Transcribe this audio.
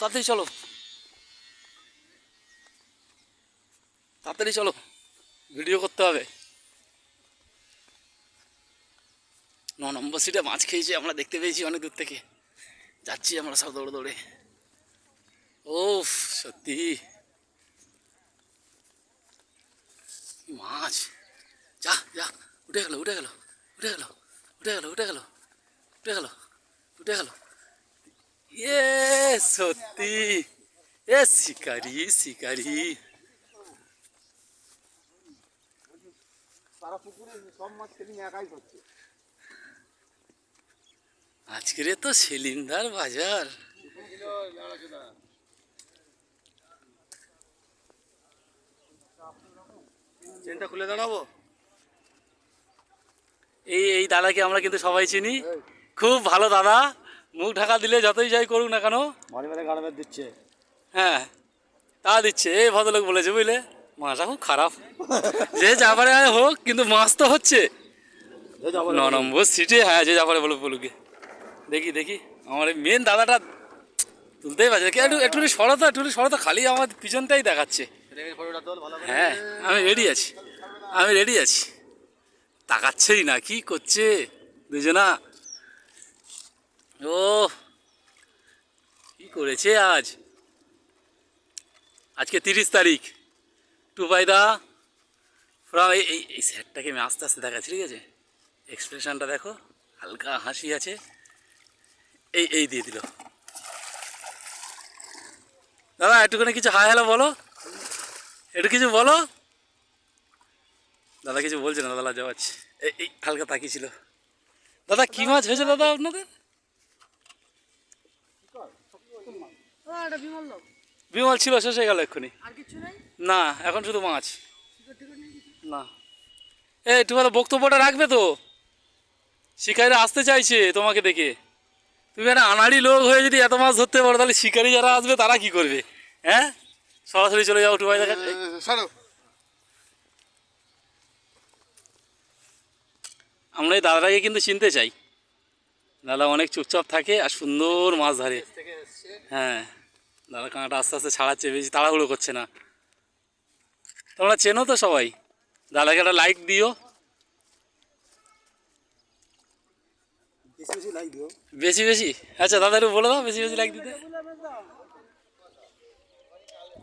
তাড়াতাড়ি চলো। তাড়াতাড়ি চলো, ভিডিও করতে হবে। ন নম্বর সিটে মাছ খেয়েছি, আমরা দেখতে পেয়েছি অনেক দূর থেকে। যাচ্ছি আমরা সব দৌড়ে দৌড়ে। ও সত্যি। মাছ? যা যা উঠে গেল উঠে গেল উঠে গেল উঠে গেল উঠে গেল উঠে গেল উঠে গেল। ইয়ে সত্যি এ শিকারি শিকারি আজকের তো সিলিন্ডার বাজার। চেনটা খুলে দাঁড়াবো? এই এই দাদাকে আমরা কিন্তু সবাই চিনি। খুব ভালো দাদা। মুখ ঢাকা দিলে যতই যাই করুক না কেন? গাড়ি দিচ্ছে। হ্যাঁ তা দিচ্ছে। এই ভদ্রলোক বলেছে বুঝলে? মাছটা খুব খারাপ। যে যাবারে হোক কিন্তু মাছ তো হচ্ছে। ন নম্বর সিটে হ্যাঁ যে যা পারে বলুক দেখি দেখি। আমার মেন দাদাটা তুলতেই পারছে একটু একটু সরতো একটু সরতো খালি আমার পিছনটাই দেখাচ্ছে। হ্যাঁ আমি রেডি আছি। আমি রেডি আছি। তাকাচ্ছেই না কি করছে? দুজনা ও কি করেছে আজ? আজকে তিরিশ তারিখ। টু বাই দা ফ্রম এই এই স্যারটাকে আমি আস্তে আস্তে দেখাচ্ছি, ঠিক আছে? এক্সপ্রেশনটা দেখো, হালকা হাসি আছে। এই এই দিয়ে দিল। দাদা, একটুখানি কিছু হাই হ্যালো বলো। একটু কিছু বলো। দাদা কিছু বলছে না, দাদা এই এই, হালকা তাকিয়েছিল দাদা, কি মাছ হয়েছে দাদা আপনাদের? বিমল ছিল শেষ হয়ে গেল এক্ষুনি। আর কিছু নেই? না এখন শুধু মাছ। না। এ একটু ভালো বক্তব্যটা রাখবে তো। শিকারিরা আসতে চাইছে তোমাকে দেখে। তুমি একটা আনাড়ি লোক হয়ে যদি এত মাছ ধরতে পারো তাহলে শিকারি যারা আসবে তারা কি করবে? হ্যাঁ? সরাসরি চলে যাও টুবাই দেখা সরো। আমরা এই দাদাটাকে কিন্তু চিনতে চাই। দাদা অনেক চুপচাপ থাকে আর সুন্দর মাছ ধরে। হ্যাঁ। দাদা কাঁটা আস্তে আস্তে ছাড়াচ্ছে বেশি তাড়াহুড়ো করছে না। তোমরা চেনো তো সবাই দাদাকে একটা লাইক দিও। বেশি বেশি দিও। বেশি বেশি? আচ্ছা দাদা একটু বলে দাও বেশি বেশি লাইক দিতে।